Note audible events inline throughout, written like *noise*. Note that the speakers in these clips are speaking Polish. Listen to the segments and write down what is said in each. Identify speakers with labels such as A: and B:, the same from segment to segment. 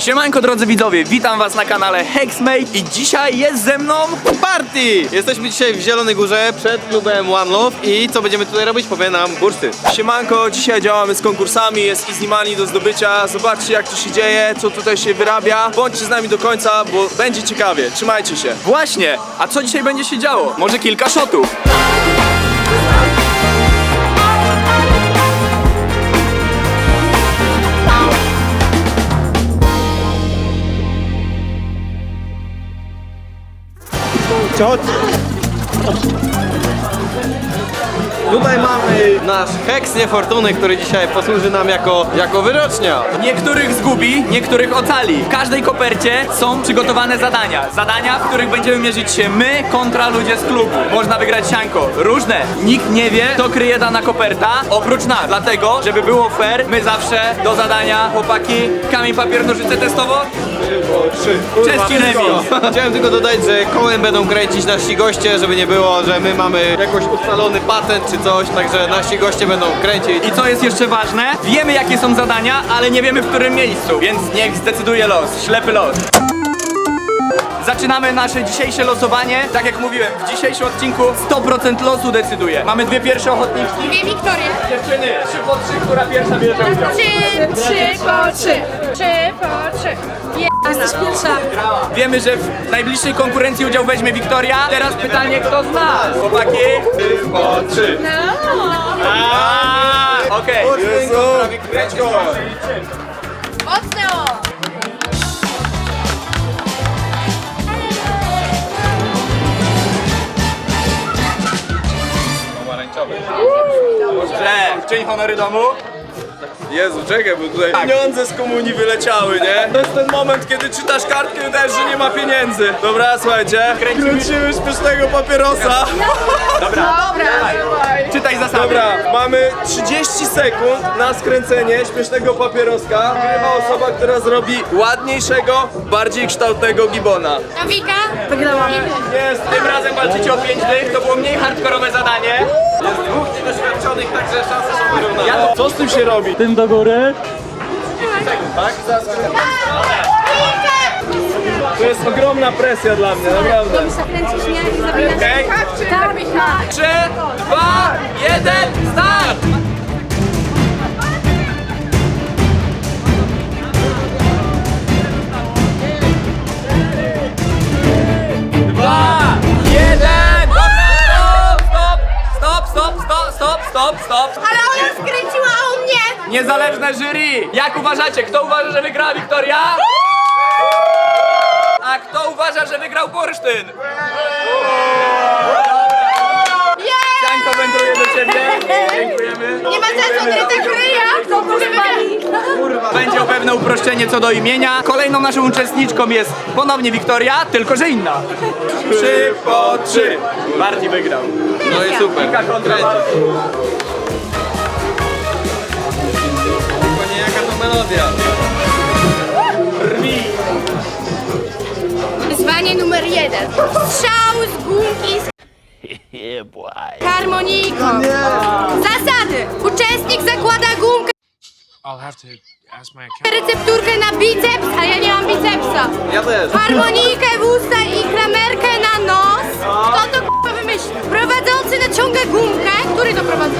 A: Siemanko drodzy widzowie, witam was na kanale Hexmate i dzisiaj jest ze mną
B: Party! Jesteśmy dzisiaj w Zielonej Górze przed klubem One Love i co będziemy tutaj robić powie nam Bursztyn.
C: Siemanko, dzisiaj działamy z konkursami, jest easy money do zdobycia. Zobaczcie jak to się dzieje, co tutaj się wyrabia. Bądźcie z nami do końca, bo będzie ciekawie. Trzymajcie się.
A: Właśnie, a co dzisiaj będzie się działo? Może kilka shotów Ciao.
B: Tutaj mamy nasz heks niefortuny, który dzisiaj posłuży nam jako, jako wyrocznia.
A: Niektórych zgubi, niektórych ocali. W każdej kopercie są przygotowane zadania. Zadania, w których będziemy mierzyć się my kontra ludzie z klubu. Można wygrać sianko. Różne. Nikt nie wie, kto kryje dana koperta, oprócz nas. Dlatego, żeby było fair, my zawsze do zadania, chłopaki, kamień, papier, nożyce testowo. Czeski remis.
B: Chciałem tylko dodać, że kołem będą kręcić nasi goście, żeby nie było, że my mamy jakoś ustalony patent czy coś, także nasi goście będą kręcić.
A: I co jest jeszcze ważne, wiemy jakie są zadania, ale nie wiemy w którym miejscu, więc niech zdecyduje los, ślepy los. Zaczynamy nasze dzisiejsze losowanie. Tak jak mówiłem, w dzisiejszym odcinku 100% losu decyduje. Mamy dwie pierwsze ochotniczki.
D: Dwie Wiktorie.
A: Dziewczyny, trzy po trzy, która pierwsza bierze udział.
D: Trzy, trzy po trzy. Trzy po trzy. Jesteś pierwsza.
A: Wiemy, że w najbliższej konkurencji udział weźmie Wiktoria. Teraz pytanie, kto z nas? Chłopaki? Trzy po trzy.
D: No.
A: Okej.
D: Mocno.
A: Czyń honory domu.
C: Jezu, czekaj, bo tutaj
A: Tak.
C: pieniądze z komunii wyleciały, nie? To jest ten moment, kiedy czytasz kartkę i dajesz, że nie ma pieniędzy. Dobra, słuchajcie.
A: Kręcimy.
C: Kręcimy śmiesznego papierosa.
A: Dobra. Czytaj zasady.
C: Dobra, mamy 30 sekund na skręcenie śmiesznego papieroska. Wygrywa osoba, która zrobi ładniejszego, bardziej kształtnego gibona.
D: A Wika? Wygrałam.
C: Jest,
A: Tym razem walczycie o 5 dych, to było mniej hardkorowe zadanie.
B: Jest dwóch niedoświadczonych, także szanse są wyrównane.
A: Ja
C: Co z tym się robi?
E: Tym do góry.
C: To jest ogromna presja dla mnie, naprawdę.
D: Zakręcisz mnie i zabijesz.
A: Okej.
D: Tak, tak.
A: 3, 2, 1, start! Niezależne jury! Jak uważacie, kto uważa, że wygrała Wiktoria? A kto uważa, że wygrał Bursztyn?
D: Jej!
A: Sianko wędruje do ciebie. Dziękujemy.
D: Nie ma sensu, on tak ryja. Kto może wygrać?
A: Będzie o pewne uproszczenie co do imienia. Kolejną naszą uczestniczką jest ponownie Wiktoria, tylko że inna. Trzy po trzy. Bardziej wygrał.
B: No i super.
A: Kilka kontra.
B: Nie jaka to melodia.
A: Rwi.
D: Wyzwanie numer jeden. Strzał z gumki z harmoniką. Zasady. Uczestnik zakłada gumkę.
F: I'll have to ask my account.
D: Recepturkę na biceps, a ja nie mam bicepsa.
B: Ja też.
D: Harmonijkę w usta i klamerkę na nos. Kto to k***a wymyślił? Prowadzący naciąga gumkę. Który to prowadzi?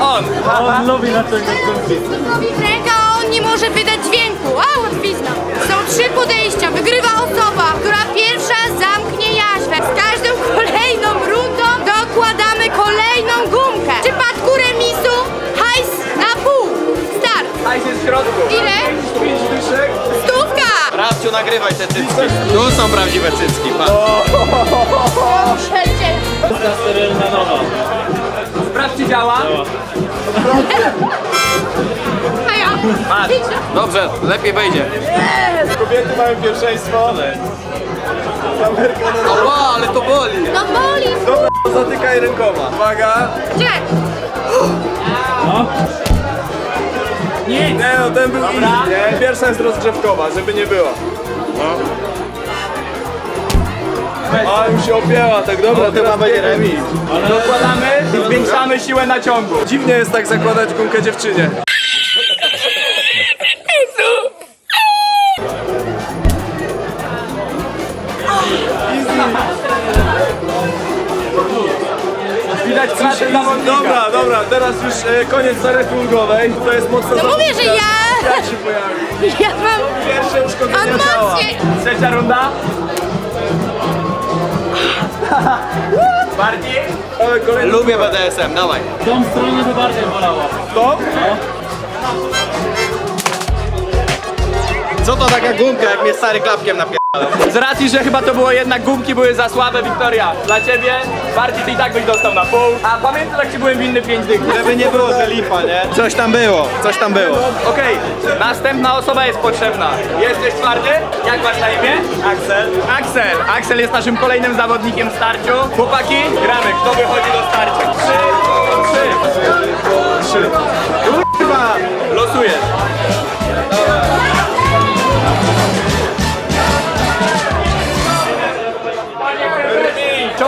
A: On.
E: On lubi na
D: Uczestnikowi ręka, on nie może wydać dźwięku. A, łatwizna. Są trzy podejścia. Wygrywa osoba, która pierwsza zamknie jaźwę. Z każdą kolejną rundą dokładamy kolejną gumkę. W przypadku remisu hajs na pół. Start.
A: Hajs jest w środku.
D: Ile?
C: Pięć dyszek.
D: Stówka.
B: Rabciu, nagrywaj te cycki. Tu są prawdziwe cycki, patrz.
D: Przecież.
E: sterylna nowa.
A: Sprawdź czy działa. *laughs*
D: Ja.
B: Dobrze, lepiej wejdzie.
C: Kobiety mają pierwszeństwo. Kamerka na
B: Oła, ale to boli.
D: No boli.
C: Dobra, zatykaj rękoma. Uwaga.
D: Gdzie?
A: Nic.
C: Nie no, ten był easy, nie? Pierwsza jest rozgrzewkowa, żeby nie było. No. A, już się opięła, tak dobra,
B: No, chyba będzie remis.
A: Dokładamy i zwiększamy siłę naciągu.
C: Dziwnie jest tak zakładać gumkę dziewczynie. Jezu!
A: Widać pracę zawodnika.
C: Dobra, dobra, teraz już e, koniec zarety ulgowej. To jest mocno
D: No mówię, że zawodnika.
C: ja- się pojawi?
D: Ja mam...
C: Pierwsze uszkodzenie ciała.
A: Trzecia runda. Bardziej?
B: Lubię BDSM, dawaj.
E: Tą stronę by bardziej bolało.
C: stop.
B: Co to taka gumka, jak mnie stary klapkiem napier...
A: Z racji, że chyba to było jednak gumki były za słabe, Wiktoria. Dla ciebie bardziej ty i tak byś dostał na pół. A pamiętam jak ci byłem winny 5 dych.
B: Żeby nie było, że lipa, nie? Coś tam było, coś tam było.
A: Okej, następna osoba jest potrzebna. Jesteś twardy? Jak masz na imię? Axel. Axel. Axel jest naszym kolejnym zawodnikiem w starciu. Chłopaki, gramy. Kto wychodzi do starcia? Trzy, trzy.
C: Kurwa!
A: Losuję.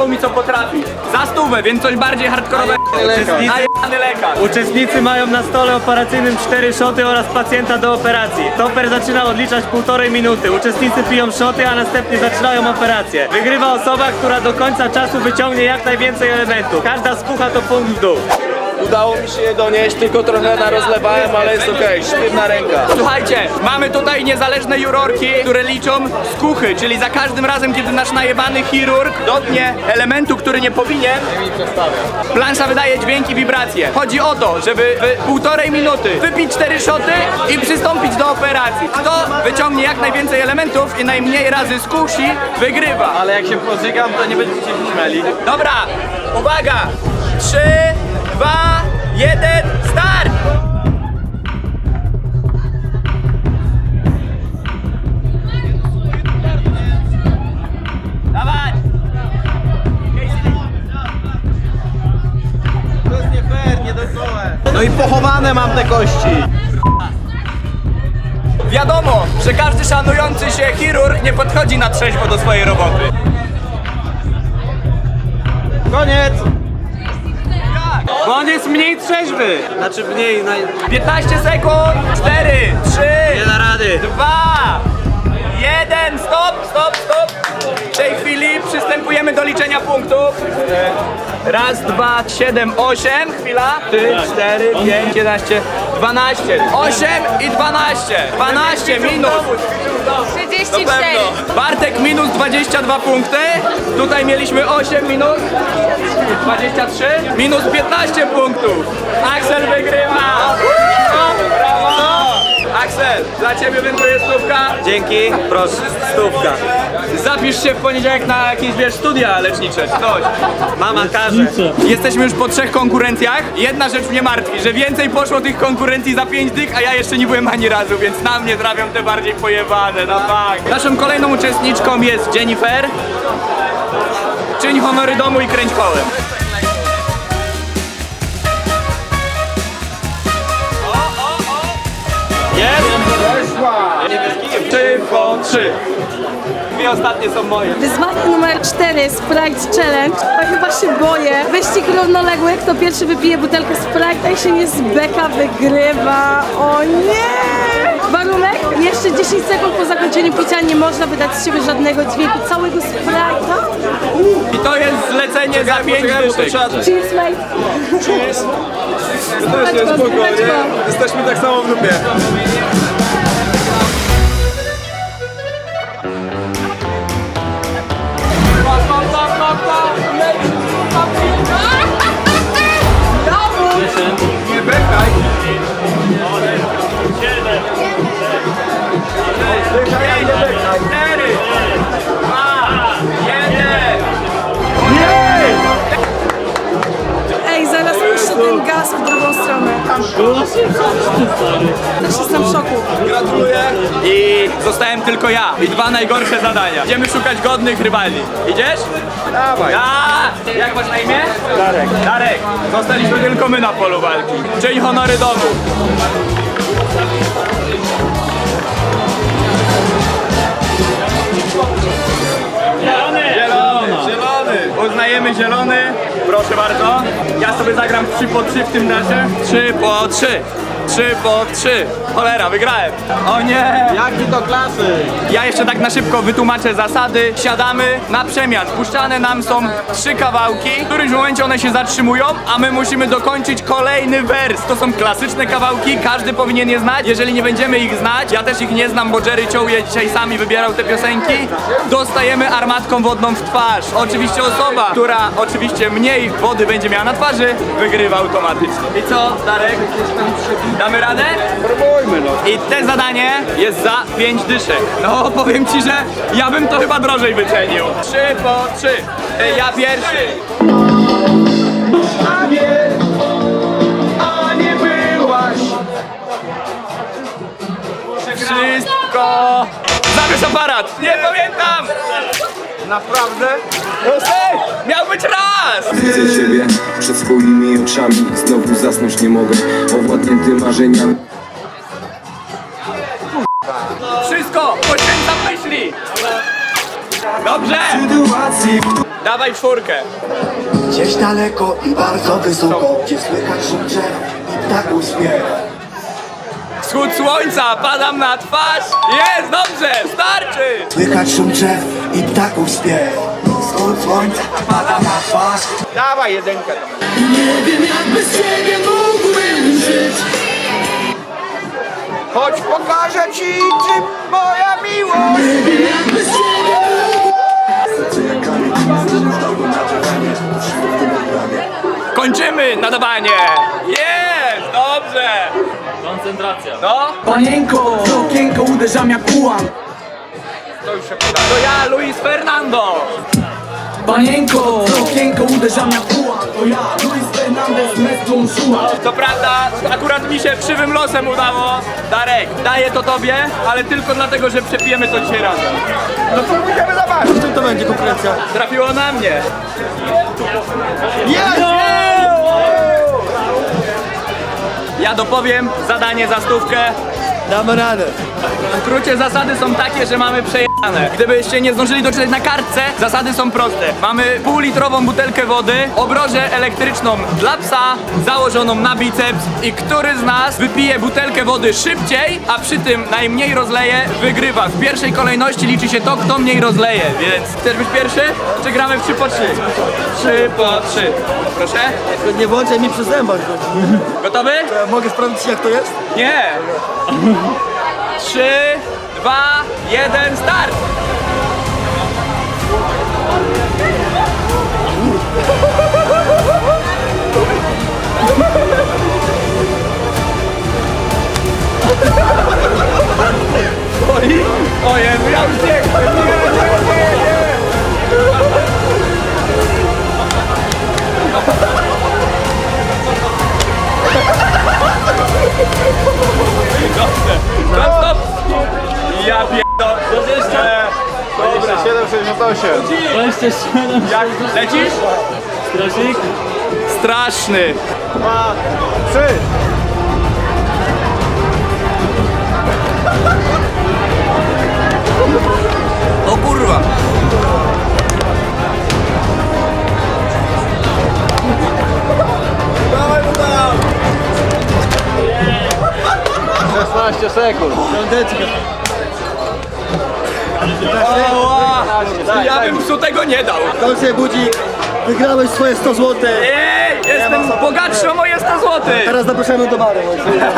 A: Czoł mi co potrafi. Za stówę, więc coś bardziej hardkorowego. Najebany lekarz.
E: Uczestnicy mają na stole operacyjnym cztery szoty oraz pacjenta do operacji. Toper zaczyna odliczać półtorej minuty. Uczestnicy piją szoty, a następnie zaczynają operację. Wygrywa osoba, która do końca czasu wyciągnie jak najwięcej elementów. Każda spucha to punkt w dół.
C: Udało mi się je donieść, tylko trochę na rozlewałem, ale jest okej. Sztywna ręka.
A: Słuchajcie, mamy tutaj niezależne jurorki, które liczą skuchy, czyli za każdym razem, kiedy nasz najebany chirurg dotknie elementu, który nie powinien, plansza wydaje dźwięki i wibracje. Chodzi o to, żeby w półtorej minuty wypić cztery szoty i przystąpić do operacji. Kto wyciągnie jak najwięcej elementów i najmniej razy skusi, wygrywa.
B: Ale jak się pożygam, to nie będziecie się śmiali.
A: Dobra, uwaga! Trzy, dwa, jeden, start! Dawaj!
B: To jest nie fair, nie dojrzałe. No i pochowane mam te kości.
A: Wiadomo, że każdy szanujący się chirurg nie podchodzi na trzeźwo do swojej roboty.
B: Koniec!
A: Bo on jest mniej trzeźwy.
E: Znaczy mniej, naj...
A: 15 sekund, 4, 3,
E: nie da rady.
A: 2, 1, stop, stop, stop. W tej chwili przystępujemy do liczenia punktów. Raz, dwa, siedem, osiem, chwila. Trzy, cztery, pięć, jedenaście, dwanaście. Osiem i dwanaście. Dwanaście minus.
D: 34.
A: Bartek minus 22 punkty. Tutaj mieliśmy 8 minus 23. Minus 15 punktów. Axel wygrywa. Axel, dla ciebie wędruje stówka.
E: Dzięki, proszę, stówka.
A: Zapisz się w poniedziałek na jakieś wiesz, studia lecznicze czy coś.
E: Mama każe.
A: Jesteśmy już po trzech konkurencjach. Jedna rzecz mnie martwi, że więcej poszło tych konkurencji za pięć dych, a ja jeszcze nie byłem ani razu, więc na mnie trafią te bardziej pojebane, no tak. Naszą kolejną uczestniczką jest Jennifer. Czyń honory domu i kręć kołem. Jest? Trzy po trzy. Dwie ostatnie są moje.
G: Wyzwanie numer 4, Sprite Challenge. Ja chyba się boję. Wyścig równoległy, kto pierwszy wypije butelkę Sprite, i się nie zbeka, wygrywa. O nie! Warunek? Jeszcze 10 sekund po zakończeniu picia nie można wydać z siebie żadnego dźwięku. Całego Sprite'a.
A: I to jest zlecenie za pięć
C: Poczekaj, bo to
A: dyszek.
C: trzeba...
G: Cheers, mate.
C: To też jest spoko, nie? Jesteśmy tak samo w grupie.
G: Też jestem w szoku.
C: Gratuluję.
A: I zostałem tylko ja i dwa najgorsze zadania. Idziemy szukać godnych rywali. Idziesz?
C: Dawaj.
A: Ja! Jak masz na imię? Darek. Darek. Zostaliśmy tylko my na polu walki. Czyń honory domu. Zielony. Uznajemy zielony. Proszę bardzo. Ja sobie zagram 3 po 3 w tym razie. 3 po 3. Trzy po trzy. Cholera, wygrałem. O nie!
B: Jaki to klasy?
A: Ja jeszcze tak na szybko wytłumaczę zasady. Siadamy na przemian. Puszczane nam są trzy kawałki. W którymś momencie one się zatrzymują, a my musimy dokończyć kolejny wers. To są klasyczne kawałki, każdy powinien je znać. Jeżeli nie będziemy ich znać, ja też ich nie znam, bo Jerry Ciął je dzisiaj sami wybierał te piosenki, dostajemy armatką wodną w twarz. Oczywiście osoba, która oczywiście mniej wody będzie miała na twarzy, wygrywa automatycznie. I co, Darek? Damy radę?
B: Próbujmy no.
A: I te zadanie jest za 5 dyszek. No powiem ci, że ja bym to chyba drożej wycenił. Trzy po trzy. E, Ja pierwszy. A nie, a nie byłaś. Wszystko. Zabierz aparat. Nie pamiętam.
B: Naprawdę?
A: Ej, miał być raz.
H: Widzę ciebie przed swoimi oczami Znowu zasnąć nie mogę Owładnięty marzeniami
A: Wszystko. Poświęcam myśli. Dobrze. Dawaj czwórkę.
I: Gdzieś daleko i bardzo wysoko, gdzie słychać szum drzew i ptaków śpiew.
A: Wschód słońca, padam na twarz. Jest, dobrze, starczy.
I: Słychać szum drzew i ptaków śpiew. Wschód słońca pada na twarz.
B: Dawaj jedynkę.
I: Nie wiem jak bez ciebie mógłbym żyć.
B: Chodź pokażę ci, czym moja miłość.
I: Nie wiem jak bez ciebie
A: Kończymy nadawanie. Jest, dobrze.
E: Koncentracja.
A: No,
I: Panienko, okienko uderzam jak ułam.
A: to ja, Luis Fernando.
I: Panienko, okienko uderzam jak ułam. To ja, Luis Fernandez, mestrą szuma.
A: Co prawda, akurat mi się krzywym losem udało. Darek, daję to tobie, ale tylko dlatego, że przepijemy to dzisiaj razem.
B: No to będziemy zobaczyć, czym to będzie konkurencja.
A: Trafiło na mnie.
B: Jest!
A: Dopowiem zadanie za stówkę.
B: Damy radę.
A: W skrócie zasady są takie, że mamy przejechane. Gdybyście nie zdążyli doczytać na kartce, zasady są proste. Mamy półlitrową butelkę wody, obrożę elektryczną dla psa, założoną na biceps i który z nas wypije butelkę wody szybciej, a przy tym najmniej rozleje, wygrywa. W pierwszej kolejności liczy się to, kto mniej rozleje, więc chcesz być pierwszy? Czy gramy w 3 po 3? 3 po 3. Proszę.
B: Nie włączaj mi przy zębach.
A: Gotowy?
B: Mogę sprawdzić jak to jest?
A: Nie! Trzy, dwa, jeden, start! Oj, o Jezu, ja już nie, Jak lecisz?
E: strażnik.
A: Straszny.
B: Dwa, trzy. Dolce budzik. Wygrałeś swoje 100 zł.
A: Ej, jestem bogatszy o moje 100 zł.
B: Teraz zapraszamy do baru.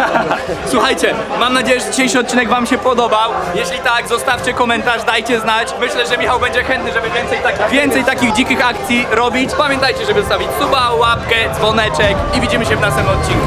B: *laughs*
A: Słuchajcie, mam nadzieję, że dzisiejszy odcinek wam się podobał. Jeśli tak, zostawcie komentarz, dajcie znać. Myślę, że Michał będzie chętny, żeby więcej, tak, więcej takich dzikich akcji robić. Pamiętajcie, żeby zostawić suba, łapkę, dzwoneczek i widzimy się w następnym odcinku.